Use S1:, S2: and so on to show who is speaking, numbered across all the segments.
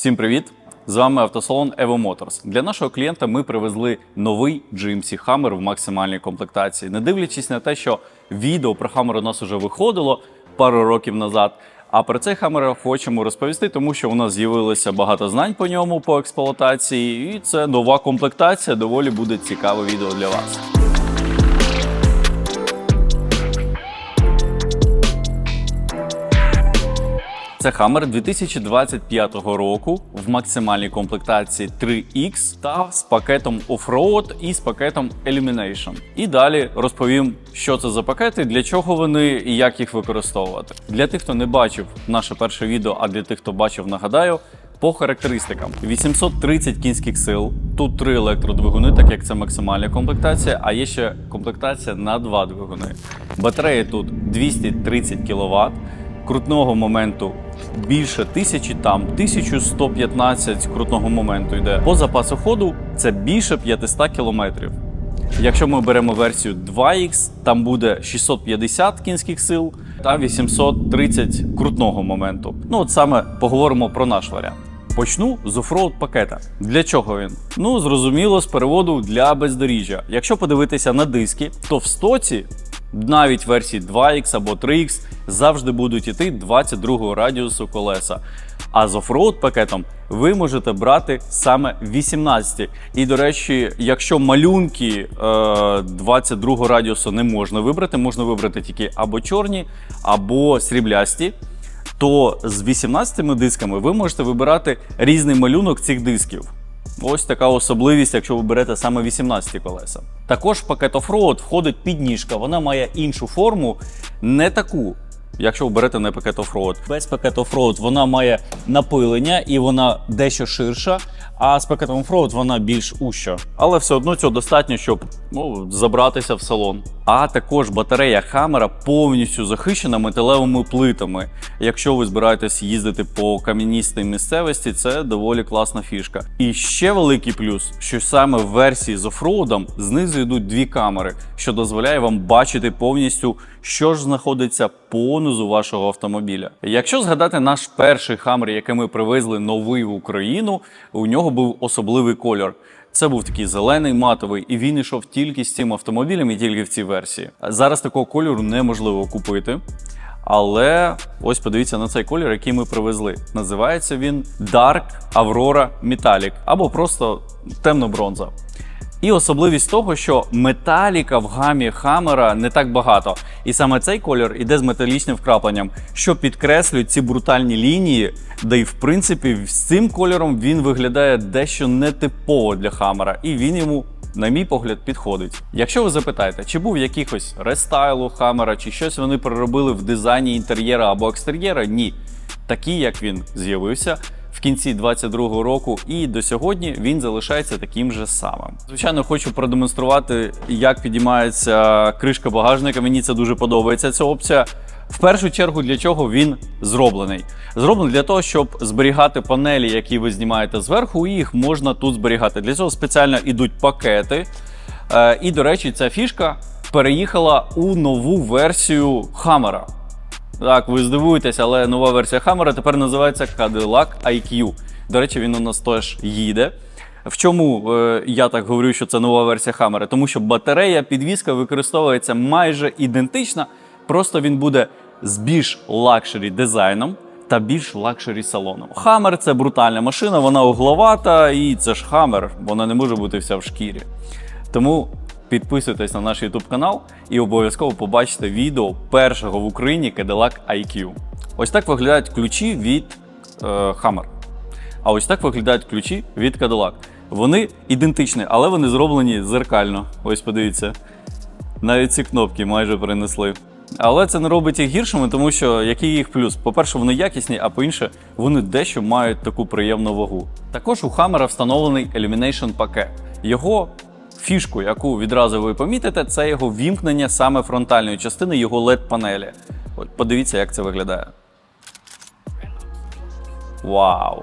S1: Всім привіт! З вами автосалон Evo Motors. Для нашого клієнта ми привезли новий GMC Hammer в максимальній комплектації. Не дивлячись на те, що відео про Hammer у нас вже виходило пару років назад. А про цей Hammer хочемо розповісти, тому що у нас з'явилося багато знань по ньому по експлуатації, і це нова комплектація. Доволі буде цікаве відео для вас. Це Hammer 2025 року в максимальній комплектації 3X та з пакетом Offroad і з пакетом Elimination. І далі розповім, що це за пакети, для чого вони і як їх використовувати. Для тих, хто не бачив наше перше відео, а для тих, хто бачив, нагадаю. По характеристикам 830 кінських сил, тут три електродвигуни, так як це максимальна комплектація, а є ще комплектація на два двигуни. Батареї тут 230 кВт, крутного моменту більше тисячі, там 1115 крутного моменту йде. По запасу ходу це більше 500 кілометрів. Якщо ми беремо версію 2X, там буде 650 кінських сил та 830 крутного моменту. Ну от саме поговоримо про наш варіант. Почну з офроуд пакета. Для чого він? Ну зрозуміло, з переводу для бездоріжжя. Якщо подивитися на диски, то в стоці навіть версії 2X або 3X завжди будуть іти 22 радіусу колеса. А з офроуд пакетом ви можете брати саме 18. І, до речі, якщо малюнки е, 22 радіусу не можна вибрати, можна вибрати тільки або чорні, або сріблясті. То з 18 дисками ви можете вибирати різний малюнок цих дисків. Ось така особливість, якщо ви берете саме 18 колеса. Також в пакет Offroad входить підніжка. Вона має іншу форму, не таку. Якщо ви не пакет Offroad. Без пакет Offroad вона має напилення і вона дещо ширша, а з пакетом Offroad вона більш уща. Але все одно цього достатньо, щоб ну, забратися в салон. А також батарея Хаммера повністю захищена металевими плитами. Якщо ви збираєтесь їздити по кам'яністій місцевості, це доволі класна фішка. І ще великий плюс, що саме в версії з офроудом знизу йдуть дві камери, що дозволяє вам бачити повністю, що ж знаходиться понизу вашого автомобіля. Якщо згадати наш перший хаммер, який ми привезли новий в Україну, у нього був особливий кольор. Це був такий зелений матовий, і він йшов тільки з цим автомобілем і тільки в цій версії. Зараз такого кольору неможливо купити. Але ось подивіться на цей колір, який ми привезли. Називається він Dark Aurora Metallic або просто темно-бронза. І особливість того, що металіка в гамі Хаммера не так багато. І саме цей колір іде з металічним вкрапленням, що підкреслює ці брутальні лінії, де й в принципі з цим кольором він виглядає дещо нетипово для Хаммера, і він йому. На мій погляд, підходить. Якщо ви запитаєте, чи був якихось рестайлу Хаммера, чи щось вони переробили в дизайні інтер'єра або екстер'єра, ні. Такий, як він з'явився, в кінці 22-го року, і до сьогодні він залишається таким же самим. Звичайно, хочу продемонструвати, як підіймається кришка багажника. Мені це дуже подобається. Ця опція. В першу чергу, для чого він зроблений? Зроблений для того, щоб зберігати панелі, які ви знімаєте зверху, їх можна тут зберігати. Для цього спеціально йдуть пакети. Е, І, до речі, ця фішка переїхала у нову версію Хаммера. Так, ви здивуєтесь, але нова версія Хаммера тепер називається Cadillac IQ. До речі, він у нас теж їде. В чому е, я так говорю, що це нова версія Хаммера? Тому що батарея, підвізка використовується майже ідентична, просто він буде з більш лакшері дизайном та більш лакшері салоном. Хаммер це брутальна машина, вона угловата, і це ж Хаммер, вона не може бути вся в шкірі. Тому підписуйтесь на наш YouTube канал і обов'язково побачите відео першого в Україні Cadillac IQ. Ось так виглядають ключі від е, Hammer. А ось так виглядають ключі від Cadillac. Вони ідентичні, але вони зроблені зеркально. Ось подивіться. Навіть ці кнопки майже перенесли. Але це не робить їх гіршими, тому що який їх плюс? По-перше, вони якісні, а по-інше, вони дещо мають таку приємну вагу. Також у Хаммера встановлений Illumination пакет. Його фішку, яку відразу ви помітите, це його вімкнення саме фронтальної частини його LED-панелі. От подивіться, як це виглядає. Вау!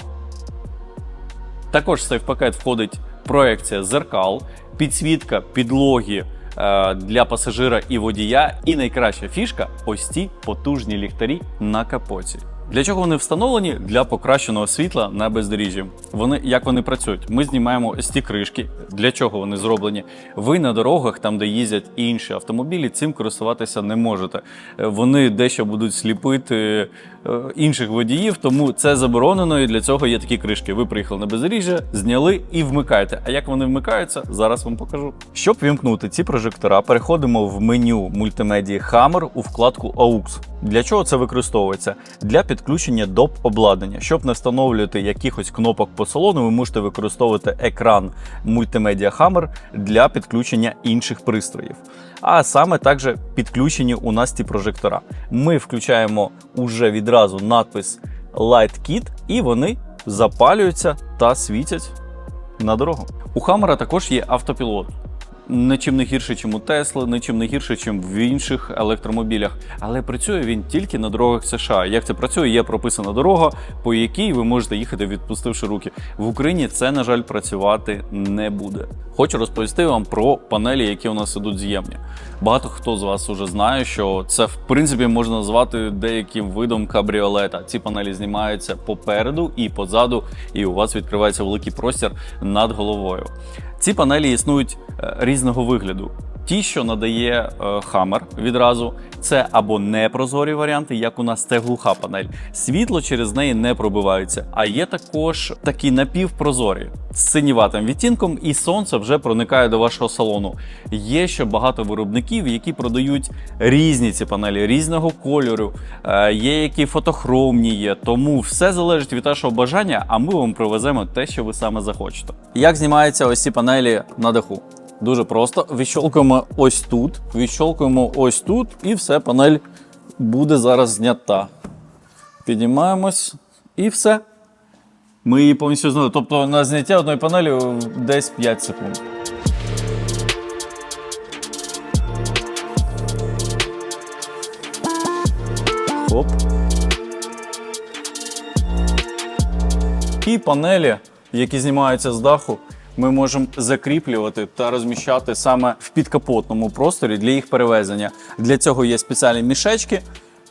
S1: Також в цей пакет входить проекція зеркал, підсвітка підлоги е, для пасажира і водія. І найкраща фішка ось ці потужні ліхтарі на капоті. Для чого вони встановлені? Для покращеного світла на бездоріжжі. Вони як вони працюють? Ми знімаємо ось ці кришки. Для чого вони зроблені? Ви на дорогах, там де їздять інші автомобілі, цим користуватися не можете. Е, Вони дещо будуть сліпити е, інших водіїв, тому це заборонено. І для цього є такі кришки. Ви приїхали на бездоріжжя, зняли і вмикаєте. А як вони вмикаються, зараз вам покажу. Щоб вімкнути ці прожектора, переходимо в меню мультимедії Hammer у вкладку AUX. Для чого це використовується? Для підключення доп обладнання. Щоб не встановлювати якихось кнопок по салону, ви можете використовувати екран мультимедіа Hammer для підключення інших пристроїв. А саме також підключені у нас ці прожектора. Ми включаємо уже відразу надпис Light Kit, і вони запалюються та світять на дорогу. У Хаммера також є автопілот. Нічим не гірше, ніж у Тесли, нічим не гірше, ніж в інших електромобілях. Але працює він тільки на дорогах США. Як це працює? Є прописана дорога, по якій ви можете їхати, відпустивши руки. В Україні це, на жаль, працювати не буде. Хочу розповісти вам про панелі, які у нас ідуть з'ємні. Багато хто з вас вже знає, що це в принципі можна назвати деяким видом кабріолета. Ці панелі знімаються попереду і позаду, і у вас відкривається великий простір над головою. Ці панелі існують е, різного вигляду. Ті, що надає е, Hammer відразу, це або непрозорі варіанти, як у нас це глуха панель. Світло через неї не пробивається. А є також такі напівпрозорі з синіватим відтінком, і сонце вже проникає до вашого салону. Є ще багато виробників, які продають різні ці панелі різного кольору. Е, Є які фотохромні є. Тому все залежить від вашого бажання, а ми вам привеземо те, що ви саме захочете. Як знімаються ось ці панелі на даху? Дуже просто. Відщолкуємо ось тут, відщолкуємо ось тут, і все, панель буде зараз знята. Піднімаємось і все. Ми її повністю зняли. Тобто на зняття одної панелі десь 5 секунд. Оп. І панелі, які знімаються з даху, ми можемо закріплювати та розміщати саме в підкапотному просторі для їх перевезення. Для цього є спеціальні мішечки.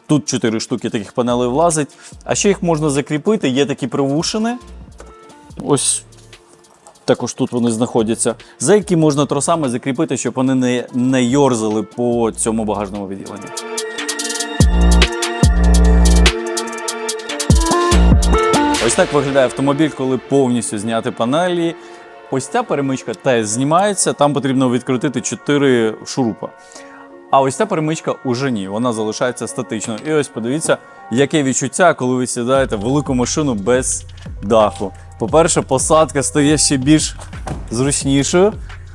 S1: Тут 4 штуки таких панелей влазить. А ще їх можна закріпити, є такі привушини. Ось також тут вони знаходяться, за які можна тросами закріпити, щоб вони не, не йорзали по цьому багажному відділенні. Ось так виглядає автомобіль, коли повністю зняти панелі. Ось ця перемичка теж знімається, там потрібно відкрутити 4 шурупа. А ось ця перемичка уже ні, вона залишається статичною. І ось подивіться, яке відчуття, коли ви сідаєте в велику машину без даху. По-перше, посадка стає ще більш зручнішою.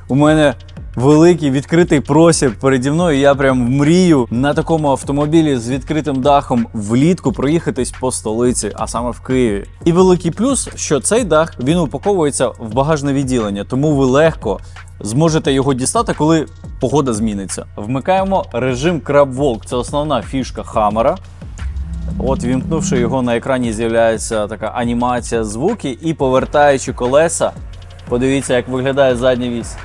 S1: У мене великий відкритий простір переді мною. Я прям мрію на такому автомобілі з відкритим дахом влітку проїхатись по столиці, а саме в Києві. І великий плюс, що цей дах він упаковується в багажне відділення, тому ви легко зможете його дістати, коли погода зміниться. Вмикаємо режим Walk. Це основна фішка Хаммера. От, вімкнувши його на екрані, з'являється така анімація звуки, і повертаючи колеса, подивіться, як виглядає задня вісь.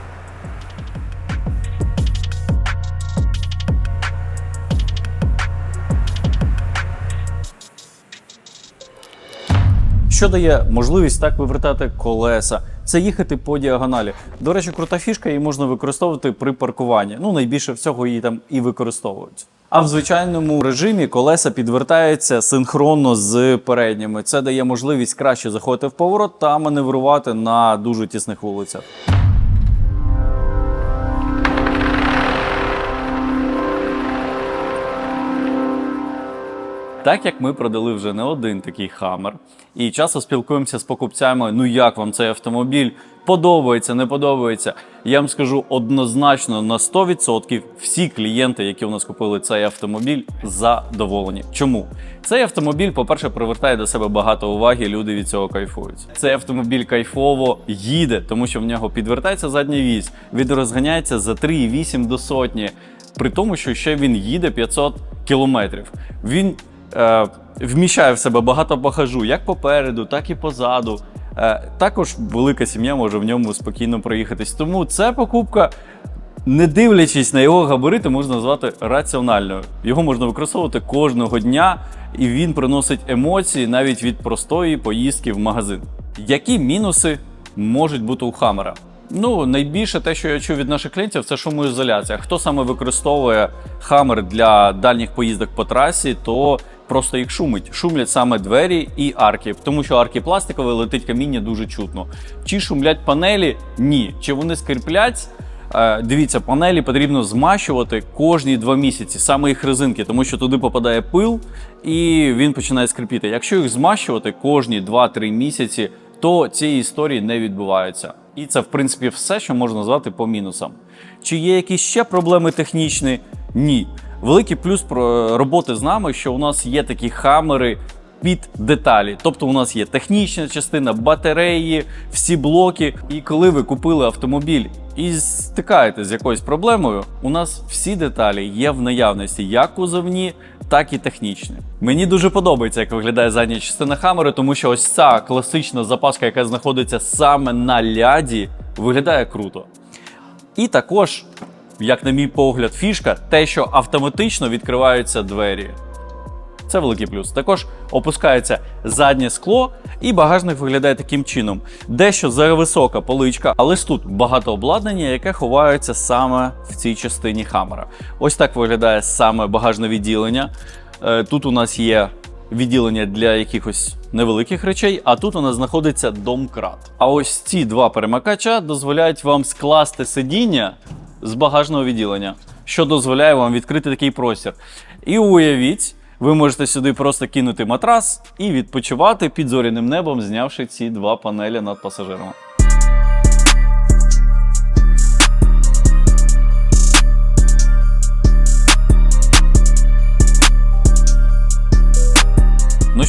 S1: Що дає можливість так вивертати колеса, це їхати по діагоналі. До речі, крута фішка, її можна використовувати при паркуванні. Ну, найбільше всього її там і використовують. А в звичайному режимі колеса підвертаються синхронно з передніми. Це дає можливість краще заходити в поворот та маневрувати на дуже тісних вулицях. Так як ми продали вже не один такий хамер, і часто спілкуємося з покупцями, ну як вам цей автомобіль, подобається, не подобається. Я вам скажу однозначно на 100% всі клієнти, які у нас купили цей автомобіль, задоволені. Чому? Цей автомобіль, по-перше, привертає до себе багато уваги, люди від цього кайфують. Цей автомобіль кайфово їде, тому що в нього підвертається задня вісь, він розганяється за 3,8 до сотні, при тому, що ще він їде 500 кілометрів. Він вміщає в себе багато багажу як попереду, так і позаду. Е, також велика сім'я може в ньому спокійно проїхатись. Тому це покупка не дивлячись на його габарити, можна назвати раціональною. Його можна використовувати кожного дня, і він приносить емоції навіть від простої поїздки в магазин. Які мінуси можуть бути у Хаммера? Ну, найбільше те, що я чув від наших клієнтів, це шумоізоляція. Хто саме використовує Хаммер для дальніх поїздок по трасі, то просто їх шумить. Шумлять саме двері і арки, тому що арки пластикові, летить каміння дуже чутно. Чи шумлять панелі? Ні. Чи вони скріплять? Е, Дивіться, панелі потрібно змащувати кожні два місяці, саме їх резинки, тому що туди попадає пил і він починає скрипіти. Якщо їх змащувати кожні 2-3 місяці, то цієї історії не відбуваються. І це, в принципі, все, що можна назвати по мінусам. Чи є якісь ще проблеми технічні? Ні. Великий плюс про роботи з нами, що у нас є такі хамери під деталі. Тобто у нас є технічна частина, батареї, всі блоки. І коли ви купили автомобіль і стикаєтесь з якоюсь проблемою, у нас всі деталі є в наявності, як кузовні, так і технічні. Мені дуже подобається, як виглядає задня частина хамери, тому що ось ця класична запаска, яка знаходиться саме на ляді, виглядає круто. І також, як на мій погляд, фішка, те, що автоматично відкриваються двері. Це великий плюс. Також опускається заднє скло, і багажник виглядає таким чином. Дещо зависока поличка, але ж тут багато обладнання, яке ховається саме в цій частині хамера. Ось так виглядає саме багажне відділення. Е, Тут у нас є відділення для якихось невеликих речей, а тут у нас знаходиться домкрат. А ось ці два перемикача дозволяють вам скласти сидіння з багажного відділення, що дозволяє вам відкрити такий простір. І уявіть, ви можете сюди просто кинути матрас і відпочивати під зоряним небом, знявши ці два панелі над пасажирами.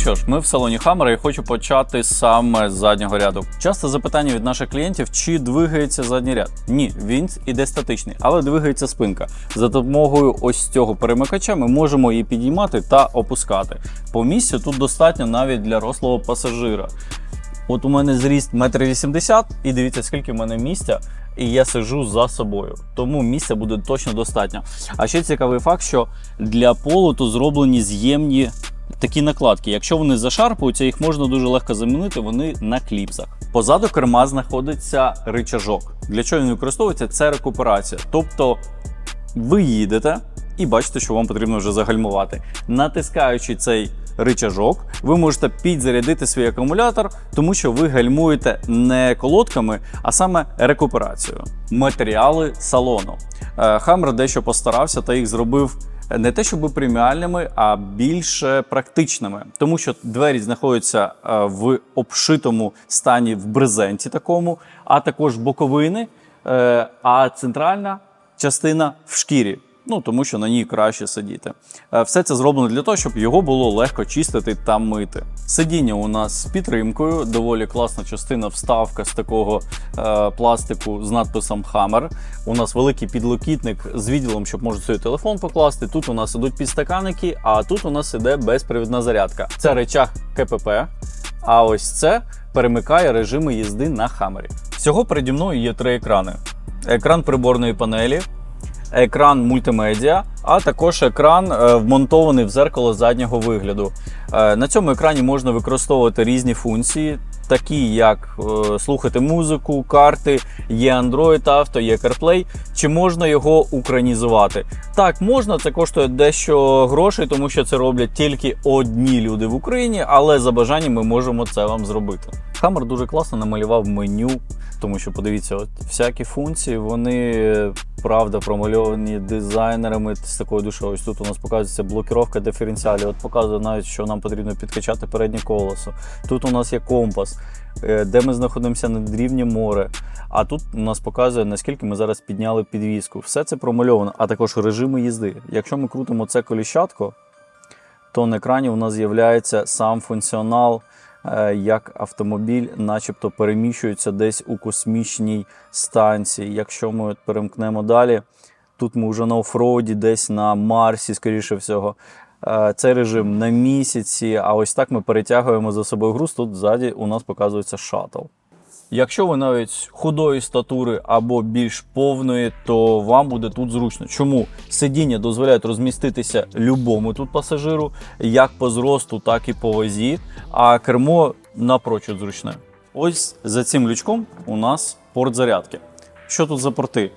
S1: Що ж, ми в салоні Хаммера і хочу почати саме з заднього ряду. Часто запитання від наших клієнтів, чи двигається задній ряд. Ні, він іде статичний, але двигається спинка. За допомогою ось цього перемикача ми можемо її підіймати та опускати. По місцю тут достатньо навіть для рослого пасажира. От у мене зріст 1,80 м, і дивіться, скільки в мене місця, і я сижу за собою. Тому місця буде точно достатньо. А ще цікавий факт, що для полоту зроблені з'ємні такі накладки. Якщо вони зашарпуються, їх можна дуже легко замінити, вони на кліпсах. Позаду керма знаходиться ричажок. Для чого він використовується? Це рекуперація. Тобто ви їдете і бачите, що вам потрібно вже загальмувати. Натискаючи цей ричажок, ви можете підзарядити свій акумулятор, тому що ви гальмуєте не колодками, а саме рекуперацією. Матеріали салону. Е, Хаммер дещо постарався та їх зробив не те, щоб преміальними, а більш практичними, тому що двері знаходяться е, в обшитому стані в брезенті такому, а також боковини, е, а центральна частина в шкірі. Ну тому що на ній краще сидіти. Е, Все це зроблено для того, щоб його було легко чистити та мити. Сидіння у нас з підтримкою, доволі класна частина вставка з такого е, пластику з надписом Hammer. У нас великий підлокітник з відділом, щоб можна свій телефон покласти. Тут у нас ідуть підстаканники, а тут у нас іде безпривідна зарядка. Це речах КПП. А ось це перемикає режими їзди на хамері. Всього переді мною є три екрани: екран приборної панелі, екран мультимедіа, а також екран е, вмонтований в зеркало заднього вигляду. Е, На цьому екрані можна використовувати різні функції, такі як е, слухати музику, карти, є Android Auto, є CarPlay, чи можна його українізувати. Так, можна, це коштує дещо грошей, тому що це роблять тільки одні люди в Україні, але за бажанням ми можемо це вам зробити. Хаммер дуже класно намалював меню, тому що подивіться, от всякі функції, вони правда промальовані дизайнерами з такою душою. Ось тут у нас показується блокіровка диференціалів. От показує навіть, що нам потрібно підкачати переднє колесо. Тут у нас є компас, е, де ми знаходимося над рівнем море. А тут у нас показує, наскільки ми зараз підняли підвіску. Все це промальовано, а також режими їзди. Якщо ми крутимо це коліщатко, то на екрані у нас з'являється сам функціонал, як автомобіль, начебто переміщується десь у космічній станції. Якщо ми перемкнемо далі, тут ми вже на офроді, десь на Марсі, скоріше всього. Е, Цей режим на місяці, а ось так ми перетягуємо за собою груз. Тут ззаді у нас показується шаттл. Якщо ви навіть худої статури або більш повної, то вам буде тут зручно. Чому сидіння дозволяють розміститися любому тут пасажиру, як по зросту, так і по вазі, а кермо напрочуд зручне. Ось за цим лючком у нас порт зарядки. Що тут за порти?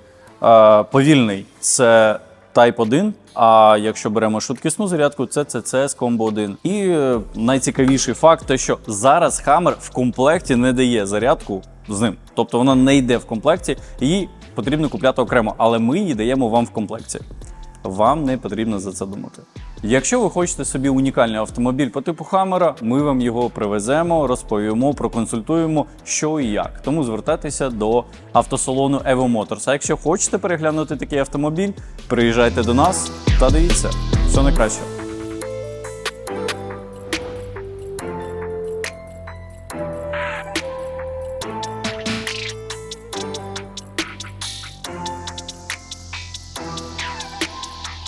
S1: Повільний це Type 1, а якщо беремо швидкісну зарядку, це CCS Combo 1. І е, найцікавіший факт, те, що зараз Hammer в комплекті не дає зарядку з ним. Тобто вона не йде в комплекті, її потрібно купляти окремо, але ми її даємо вам в комплекті. Вам не потрібно за це думати. Якщо ви хочете собі унікальний автомобіль по типу Хаммера, ми вам його привеземо, розповімо, проконсультуємо, що і як. Тому звертайтеся до автосалону Evo Motors. А якщо хочете переглянути такий автомобіль, приїжджайте до нас та дивіться. Все найкраще.